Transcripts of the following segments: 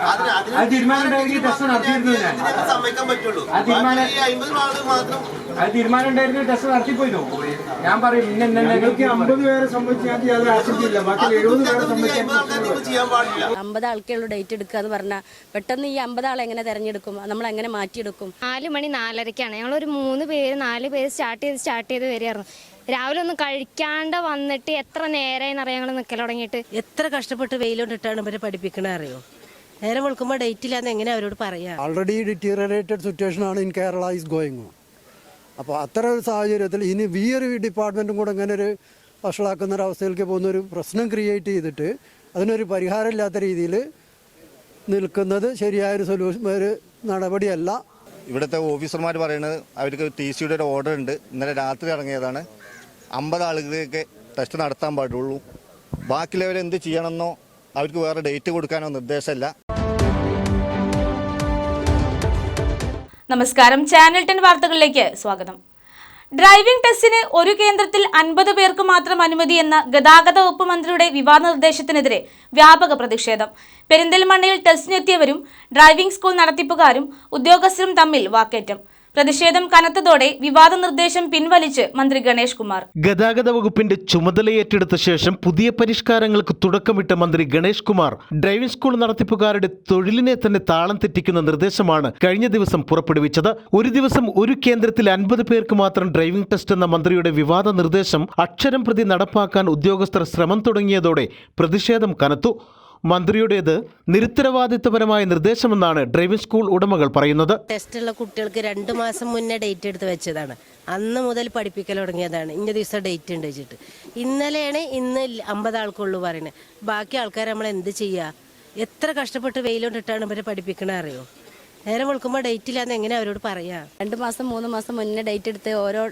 അത് തീരുമാനം ടെസ്റ്റ് നടത്തിയിരുന്നു ഞാൻ. ഇതിനൊക്കെ സമ്മതിക്കാൻ പറ്റുള്ളൂ. ആ തീരുമാനം- ഈ അമ്പത് ആൾ മാത്രം അത് തീരുമാനം ഉണ്ടായിരുന്നു ടെസ്റ്റ് നടത്തിപ്പോയിരുന്നു ഞാൻ പറയും അമ്പത് പേരെ സംബന്ധിച്ച് അമ്പത് ആൾക്കുള്ള ഡേറ്റ് എടുക്കുക എന്ന് പറഞ്ഞാൽ പെട്ടെന്ന് ഈ അമ്പത് ആളെ എങ്ങനെ തെരഞ്ഞെടുക്കും? നമ്മൾ എങ്ങനെ മാറ്റിയെടുക്കും? നാല് മണി നാലരക്കാണ്. ഞങ്ങൾ ഒരു മൂന്ന് പേര് നാല് പേര് സ്റ്റാർട്ട് ചെയ്ത് സ്റ്റാർട്ട് ചെയ്ത് വരികയായിരുന്നു. രാവിലെ ഒന്നും കഴിക്കാണ്ട് വന്നിട്ട് എത്ര നേരമായി അറിയാം ഞങ്ങൾ നിൽക്കൽ തുടങ്ങിയിട്ട്. എത്ര കഷ്ടപ്പെട്ട് വെയിലോണ്ടിട്ടാണ് ഇവരെ പഠിപ്പിക്കണേ അറിയോ? നേരെ വിളിക്കുമ്പോൾ ഡേറ്റ് ഇല്ലാന്ന് എങ്ങനെ അവരോട് പറയാ? ആൾറെഡി ഡിറ്റീറിയറേറ്റഡ് സിറ്റുവേഷൻ ആണ് in Kerala is going on അപ്പോൾ അത്തരം ഒരു സാഹചര്യത്തിൽ ഇനി വി ഒരു ഡിപ്പാർട്ട്മെന്റും കൂടെ ഇങ്ങനെ ഒരു വഷളാക്കുന്ന ഒരു അവസ്ഥയിലേക്ക് പോകുന്ന ഒരു പ്രശ്നം ക്രിയേറ്റ് ചെയ്തിട്ട് അതിനൊരു പരിഹാരമില്ലാത്ത രീതിയിൽ നിൽക്കുന്നത് ശരിയായ ഒരു സൊല്യൂഷൻ ഒരു നടപടിയല്ല. ഇവിടുത്തെ ഓഫീസർമാർ പറയുന്നത് അവർക്ക് ടി സിയുടെ ഒരു ഓർഡർ ഉണ്ട്. ഇന്നലെ രാത്രി ഇറങ്ങിയതാണ്. അമ്പത് ആളുകളെയൊക്കെ ടെസ്റ്റ് നടത്താൻ പാടുള്ളൂ. ബാക്കിയുള്ളവരെന്ത് ചെയ്യണമെന്നോ അവർക്ക് വേറെ ഡേറ്റ് കൊടുക്കാനോ നിർദ്ദേശമില്ല. നമസ്കാരം. ചാനൽ ടെൻ വാർത്തകളിലേക്ക് സ്വാഗതം. ഡ്രൈവിംഗ് ടെസ്റ്റിന് ഒരു കേന്ദ്രത്തിൽ അൻപത് പേർക്ക് മാത്രം അനുമതി എന്ന ഗതാഗത വകുപ്പ് മന്ത്രിയുടെ വിവാദ നിർദ്ദേശത്തിനെതിരെ വ്യാപക പ്രതിഷേധം. പെരിന്തൽമണ്ണയിൽ ടെസ്റ്റിനെത്തിയവരും ഡ്രൈവിംഗ് സ്കൂൾ നടത്തിപ്പുകാരും ഉദ്യോഗസ്ഥരും തമ്മിൽ വാക്കേറ്റം. പ്രതിഷേധം കനത്തതോടെ വിവാദ നിർദ്ദേശം പിൻവലിച്ച് മന്ത്രി ഗണേഷ് കുമാർ. ഗതാഗത വകുപ്പിന്റെ ചുമതലയേറ്റെടുത്ത ശേഷം പുതിയ പരിഷ്കാരങ്ങൾക്ക് തുടക്കമിട്ട മന്ത്രി ഗണേഷ് കുമാർ ഡ്രൈവിംഗ് സ്കൂൾ നടത്തിപ്പുകാരുടെ തൊഴിലിനെ തന്നെ താളം തെറ്റിക്കുന്ന നിർദ്ദേശമാണ് കഴിഞ്ഞ ദിവസം പുറപ്പെടുവിച്ചത്. ഒരു ദിവസം ഒരു കേന്ദ്രത്തിൽ അൻപത് പേർക്ക് മാത്രം ഡ്രൈവിംഗ് ടെസ്റ്റ് എന്ന മന്ത്രിയുടെ വിവാദ നിർദ്ദേശം അക്ഷരം പ്രതി നടപ്പാക്കാൻ ഉദ്യോഗസ്ഥർ ശ്രമം തുടങ്ങിയതോടെ പ്രതിഷേധം കനത്തു. മന്ത്രിയുടേത് നിരുത്തരവാദിത്വപരമായ നിർദ്ദേശമെന്നാണ് ഡ്രൈവിംഗ് സ്കൂൾ ഉടമകൾ പറയുന്നത്. ടെസ്റ്റുള്ള കുട്ടികൾക്ക് രണ്ട് മാസം മുന്നേ ഡേറ്റ് എടുത്ത് വെച്ചതാണ്. അന്ന് മുതൽ പഠിപ്പിക്കൽ തുടങ്ങിയതാണ്. ഇന്ന ദിവസം ഡേറ്റ് ഉണ്ട് വെച്ചിട്ട്. ഇന്നലെയാണ് ഇന്ന് അമ്പത് ആൾക്കുള്ളൂ പറയുന്നത്. ബാക്കി ആൾക്കാർ നമ്മൾ എന്ത് ചെയ്യുക എത്ര കഷ്ടപ്പെട്ട് വെയിലോട്ടിട്ടാണ് ഇവരെ പഠിപ്പിക്കണേ അറിയോ? നേരെ വിളിക്കുമ്പോൾ ഡേറ്റ് ഇല്ലാന്ന് എങ്ങനെ അവരോട് പറയാ? രണ്ട് മാസം മൂന്ന് മാസം മുന്നേ ഡേറ്റ് എടുത്ത് ഓരോ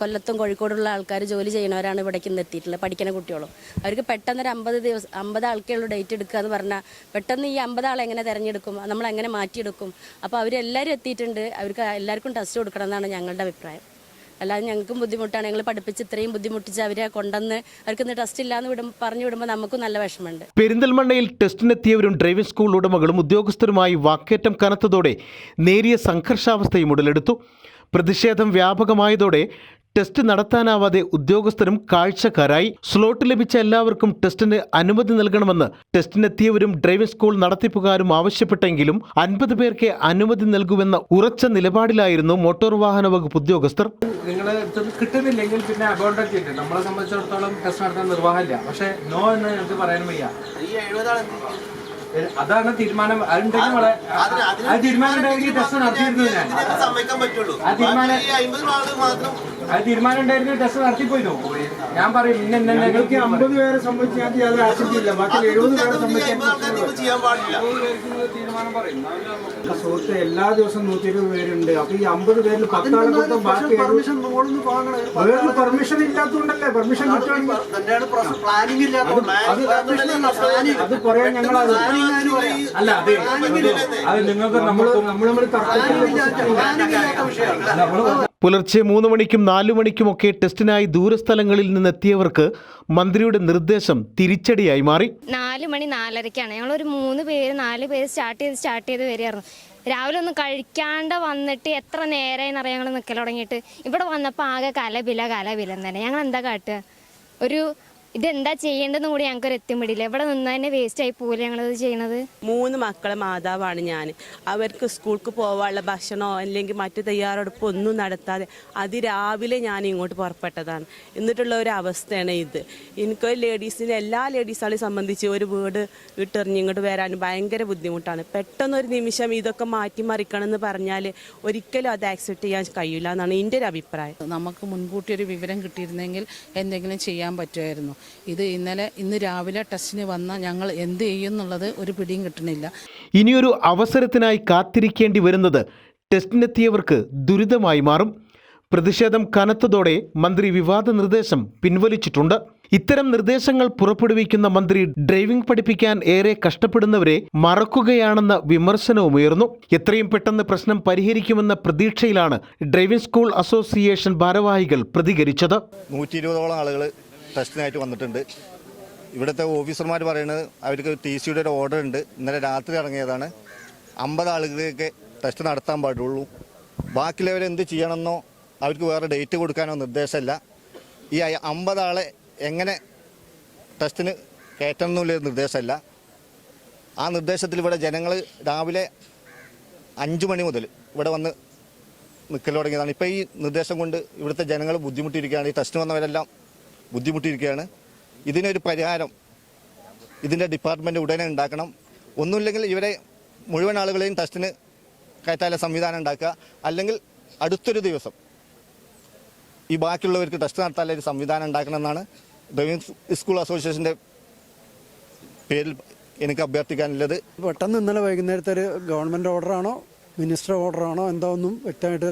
കൊല്ലത്തും കോഴിക്കോടുള്ള ആൾക്കാർ ജോലി ചെയ്യുന്നവരാണ് ഇവിടേക്ക് ഇന്ന് എത്തിയിട്ടുള്ളത് പഠിക്കുന്ന കുട്ടികളും. അവർക്ക് പെട്ടെന്ന് ഒരു അമ്പത് ദിവസം അമ്പത് ആൾക്കുള്ള ഡേറ്റ് എടുക്കുക എന്ന് പറഞ്ഞാൽ പെട്ടെന്ന് ഈ അമ്പത് ആളെ എങ്ങനെ തിരഞ്ഞെടുക്കും നമ്മൾ എങ്ങനെ മാറ്റിയെടുക്കും? അപ്പോൾ അവരെല്ലാവരും എത്തിയിട്ടുണ്ട് അവർക്ക് എല്ലാവർക്കും ടെസ്റ്റ് കൊടുക്കണം എന്നാണ് ഞങ്ങളുടെ അഭിപ്രായം. അല്ലാതെ ഞങ്ങൾക്കും ബുദ്ധിമുട്ടാണ്. ഞങ്ങൾ പഠിപ്പിച്ച് ഇത്രയും ബുദ്ധിമുട്ടിച്ച് അവരെ കൊണ്ടുവന്ന് അവർക്ക് ടെസ്റ്റ് ഇല്ലാന്ന് വിടും പറഞ്ഞു വിടുമ്പോൾ നമുക്കും നല്ല വിഷമമുണ്ട്. പെരിന്തൽമണ്ണയിൽ ടെസ്റ്റിനെത്തിയവരും ഡ്രൈവിംഗ് സ്കൂൾ ഉടമകളും ഉദ്യോഗസ്ഥരുമായി വാക്കേറ്റം കനത്തതോടെ നേരിയ സംഘർഷാവസ്ഥയും ഉടലെടുത്തു. പ്രതിഷേധം വ്യാപകമായതോടെ ടെസ്റ്റ് നടത്താനാവാതെ ഉദ്യോഗസ്ഥരും കാഴ്ചക്കാരായി. സ്ലോട്ട് ലഭിച്ച എല്ലാവർക്കും ടെസ്റ്റിന് അനുമതി നൽകണമെന്ന് ടെസ്റ്റിനെത്തിയവരും ഡ്രൈവിംഗ് സ്കൂൾ നടത്തിപ്പുകാരും ആവശ്യപ്പെട്ടെങ്കിലും അൻപത് പേർക്ക് അനുമതി നൽകുമെന്ന ഉറച്ച നിലപാടിലായിരുന്നു മോട്ടോർ വാഹന വകുപ്പ് ഉദ്യോഗസ്ഥർ. നിങ്ങൾ കിട്ടുന്നില്ലെങ്കിൽ പിന്നെ അക്കൗണ്ടൊക്കെ ചെയ്തിട്ട് നമ്മളെ സംബന്ധിച്ചിടത്തോളം ടെസ്റ്റ് നടത്താൻ നിർവാഹമില്ല. പക്ഷെ നോ എന്ന് ഞങ്ങൾക്ക് പറയാനും വയ്യ. അതാണ് തീരുമാനം. തീരുമാനം ഉണ്ടായിരുന്നെങ്കിൽ ടെസ്റ്റ് നടത്തിയിരുന്നു ഞാൻ. ആ തീരുമാനം- തീരുമാനം ടെസ്റ്റ് നടത്തിപ്പോയിരുന്നു ഞാൻ പറയും ഇന്ന ഇന്ന അമ്പത് പേരെ സംബന്ധിച്ച് ഞാൻ യാതൊരു ആശങ്കയില്ല ബാക്കി എഴുപത് പേരെ സംബന്ധിച്ച് സുഹൃത്ത് എല്ലാ ദിവസവും നൂറ്റി ഇരുപത് പേരുണ്ട്. അപ്പൊ ഈ അമ്പത് പേരിൽ പത്താളെ കൊടുത്ത ബാക്കി പെർമിഷൻ മുകളിൽ വാങ്ങണം. വേറെ പെർമിഷൻ ഇല്ലാത്തതുകൊണ്ടല്ലേ? പെർമിഷൻ കിട്ടുകയാണെങ്കിൽ അത് പറയാൻ ഞങ്ങൾ അല്ല അതെ. അത് നിങ്ങൾക്ക് നമ്മൾക്ക് നമ്മൾ പുലർച്ചെ മൂന്ന് മണിക്കും നാലു മണിക്കുമൊക്കെ ടെസ്റ്റിനായി ദൂരസ്ഥലങ്ങളിൽ നിന്നെത്തിയവർക്ക് മന്ത്രിയുടെ നിർദ്ദേശം തിരിച്ചടിയായി മാറി. നാല് മണി നാലരക്കാണ്. ഞങ്ങൾ ഒരു മൂന്ന് പേര് നാല് പേര് സ്റ്റാർട്ട് ചെയ്ത് സ്റ്റാർട്ട് ചെയ്ത് വരികയായിരുന്നു. രാവിലെ ഒന്നും കഴിക്കാണ്ട് വന്നിട്ട് എത്ര നേരമായി അറിയാം ഞങ്ങൾ നിൽക്കൽ തുടങ്ങിയിട്ട്. ഇവിടെ വന്നപ്പോൾ ആകെ കലബില കലവില തന്നെ. ഞങ്ങൾ എന്താ കാട്ടുക? ഒരു ഇതെന്താ ചെയ്യേണ്ടതെന്ന് കൂടി ഞങ്ങൾക്ക് ഒരു എത്തിമിടില്ല ഇവിടെ നിന്ന് തന്നെ വേസ്റ്റ് ആയി പോലെ ഞങ്ങളത് ചെയ്യണത്? മൂന്ന് മക്കളെ മാതാവാണ് ഞാൻ അവർക്ക് സ്കൂൾക്ക് പോകാനുള്ള ഭക്ഷണോ അല്ലെങ്കിൽ മറ്റു തയ്യാറെടുപ്പോ ഒന്നും നടത്താതെ അതിരാവിലെ ഞാൻ ഇങ്ങോട്ട് പുറപ്പെട്ടതാണ്. എന്നിട്ടുള്ള ഒരു അവസ്ഥയാണ് ഇത്. എനിക്ക് ലേഡീസിനെ എല്ലാ ലേഡീസുകളെയും സംബന്ധിച്ച് ഒരു വീട് വിട്ടെറിഞ്ഞ് ഇങ്ങോട്ട് വരാൻ ഭയങ്കര ബുദ്ധിമുട്ടാണ്. പെട്ടെന്ന് ഒരു നിമിഷം ഇതൊക്കെ മാറ്റിമറിക്കണം എന്ന് പറഞ്ഞാൽ ഒരിക്കലും അത് ആക്സെപ്റ്റ് ചെയ്യാൻ കഴിയില്ല എന്നാണ് എന്റെ ഒരു അഭിപ്രായം. നമുക്ക് മുൻകൂട്ടി ഒരു വിവരം കിട്ടിയിരുന്നെങ്കിൽ എന്തെങ്കിലും ചെയ്യാൻ പറ്റുമായിരുന്നു. ഇത് ഇന്നലെ ഇന്ന് രാവിലെ ടെസ്റ്റിന് വന്ന ഞങ്ങൾ എന്ത് ചെയ്യും എന്നുള്ളത് ഒരു പിടിയും കിട്ടണില്ല ഇനിയൊരു അവസരത്തിനായി കാത്തിരിക്കേണ്ടി വരുന്നത് ടെസ്റ്റിനെത്തിയവർക്ക് ദുരിതമായി മാറും. പ്രതിഷേധം കനത്തതോടെ മന്ത്രി വിവാദ നിർദ്ദേശം പിൻവലിച്ചിട്ടുണ്ട്. ഇത്തരം നിർദ്ദേശങ്ങൾ പുറപ്പെടുവിക്കുന്ന മന്ത്രി ഡ്രൈവിംഗ് പഠിപ്പിക്കാൻ ഏറെ കഷ്ടപ്പെടുന്നവരെ മറക്കുകയാണെന്ന വിമർശനവും ഉയർന്നു. എത്രയും പെട്ടെന്ന് പ്രശ്നം പരിഹരിക്കുമെന്ന പ്രതീക്ഷയിലാണ് ഡ്രൈവിംഗ് സ്കൂൾ അസോസിയേഷൻ ഭാരവാഹികൾ പ്രതികരിച്ചത്. നൂറ്റി ഇരുപതോളം ആളുകൾ ടെസ്റ്റിനായിട്ട് വന്നിട്ടുണ്ട്. ഇവിടുത്തെ ഓഫീസർമാർ പറയുന്നത് അവർക്ക് ടി സിയുടെ ഒരു ഓർഡർ ഉണ്ട്. ഇന്നലെ രാത്രി ഇറങ്ങിയതാണ്. അമ്പത് ആളുകളെയൊക്കെ ടെസ്റ്റ് നടത്താൻ പാടുള്ളൂ. ബാക്കിയുള്ളവർ എന്ത് ചെയ്യണമെന്നോ അവർക്ക് വേറെ ഡേറ്റ് കൊടുക്കാനോ നിർദ്ദേശമല്ല. ഈ അമ്പത് ആളെ എങ്ങനെ ടെസ്റ്റിന് കയറ്റണം എന്നുള്ള നിർദ്ദേശമല്ല. ആ നിർദ്ദേശത്തിൽ ഇവിടെ ജനങ്ങൾ രാവിലെ അഞ്ച് മണി മുതൽ ഇവിടെ വന്ന് നിൽക്കൽ തുടങ്ങിയതാണ്. ഇപ്പോൾ ഈ നിർദ്ദേശം കൊണ്ട് ഇവിടുത്തെ ജനങ്ങൾ ബുദ്ധിമുട്ടിയിരിക്കുകയാണ്. ഈ ടെസ്റ്റ് വന്നവരെല്ലാം ബുദ്ധിമുട്ടിയിരിക്കുകയാണ്. ഇതിനൊരു പരിഹാരം ഇതിന്റെ ഡിപ്പാർട്ട്മെന്റ് ഉടനെ ഉണ്ടാക്കണം. ഒന്നുമില്ലെങ്കിൽ ഇവരെ മുഴുവൻ ആളുകളെയും ടെസ്റ്റിന് കയറ്റാലെ സംവിധാനം ഉണ്ടാക്കുക. അല്ലെങ്കിൽ അടുത്തൊരു ദിവസം ഈ ബാക്കിയുള്ളവർക്ക് ടെസ്റ്റ് നടത്താനുള്ള ഒരു സംവിധാനം ഉണ്ടാക്കണം എന്നാണ് ഡ്രൈവിംഗ് സ്കൂൾ അസോസിയേഷന്റെ പേരിൽ എനിക്ക് അഭ്യർത്ഥിക്കാനുള്ളത്. പെട്ടെന്ന് ഇന്നലെ വൈകുന്നേരത്തെ ഒരു ഗവൺമെന്റ് ഓർഡറാണോ മിനിസ്റ്റർ ഓർഡറാണോ എന്താ ഒന്നും വ്യക്തമായിട്ട്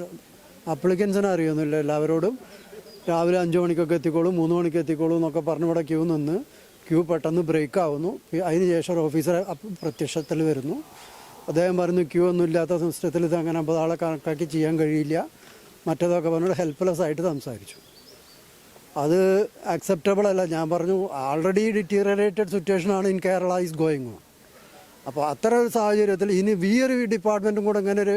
അപ്ലിക്കൻസിനെ അറിയൊന്നുമില്ല എല്ലാവരോടും. രാവിലെ അഞ്ച് മണിക്കൊക്കെ എത്തിക്കോളൂ മൂന്ന് മണിക്ക് എത്തിക്കോളൂ എന്നൊക്കെ പറഞ്ഞ് ഇവിടെ ക്യൂ നിന്ന്. ക്യൂ പെട്ടെന്ന് ബ്രേക്ക് ആവുന്നു. അതിനുശേഷം അതിന് ശേഷം ഒരു ഓഫീസർ പ്രത്യക്ഷത്തിൽ വരുന്നു. അദ്ദേഹം പറഞ്ഞു ക്യൂ ഒന്നും ഇല്ലാത്ത സിസ്റ്റത്തിൽ ഇത് അങ്ങനെ അമ്പത് ആളെ കണക്കാക്കി ചെയ്യാൻ കഴിയില്ല. മറ്റേതൊക്കെ പറഞ്ഞു ഹെൽപ്ലെസ് ആയിട്ട് സംസാരിച്ചു. അത് അക്സെപ്റ്റബിൾ അല്ല. ഞാൻ പറഞ്ഞു ആൾറെഡി ഡിറ്റീറിയറേറ്റഡ് സിറ്റുവേഷനാണ് in Kerala is going on അപ്പോൾ അത്ര ഒരു സാഹചര്യത്തിൽ ഇനി വി ഒരു ഡിപ്പാർട്ട്മെന്റും കൂടെ ഇങ്ങനെ ഒരു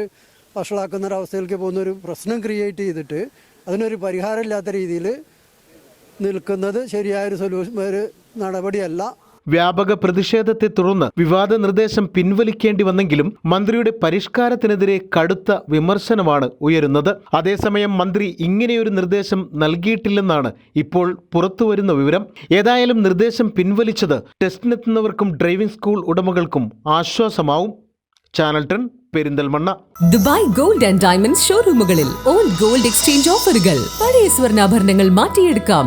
വഷളാക്കുന്ന ഒരു അവസ്ഥയിലേക്ക് പോകുന്ന ഒരു പ്രശ്നം ക്രിയേറ്റ് ചെയ്തിട്ട് അതിനൊരു പരിഹാരമില്ലാത്ത രീതിയിൽ നിൽക്കുന്നത് ശരിയായൊരു സൊല്യൂഷൻ ഒരു നടപടിയല്ല. വ്യാപക പ്രതിഷേധത്തെ തുടർന്ന് വിവാദ നിർദ്ദേശം പിൻവലിക്കേണ്ടി വന്നെങ്കിലും മന്ത്രിയുടെ പരിഷ്കാരത്തിനെതിരെ കടുത്ത വിമർശനമാണ് ഉയരുന്നത്. അതേസമയം മന്ത്രി ഇങ്ങനെയൊരു നിർദ്ദേശം നൽകിയിട്ടില്ലെന്നാണ് ഇപ്പോൾ പുറത്തുവരുന്ന വിവരം. ഏതായാലും നിർദ്ദേശം പിൻവലിച്ചത് ടെസ്റ്റിനെത്തുന്നവർക്കും ഡ്രൈവിംഗ് സ്കൂൾ ഉടമകൾക്കും ആശ്വാസമാവും. Channel ten Perinthalmanna Dubai gold and diamonds ഷോറൂമുകളിൽ old gold exchange ഓഫറുകൾ. പഴയ സ്വർണാഭരണങ്ങൾ മാറ്റിയെടുക്കാം.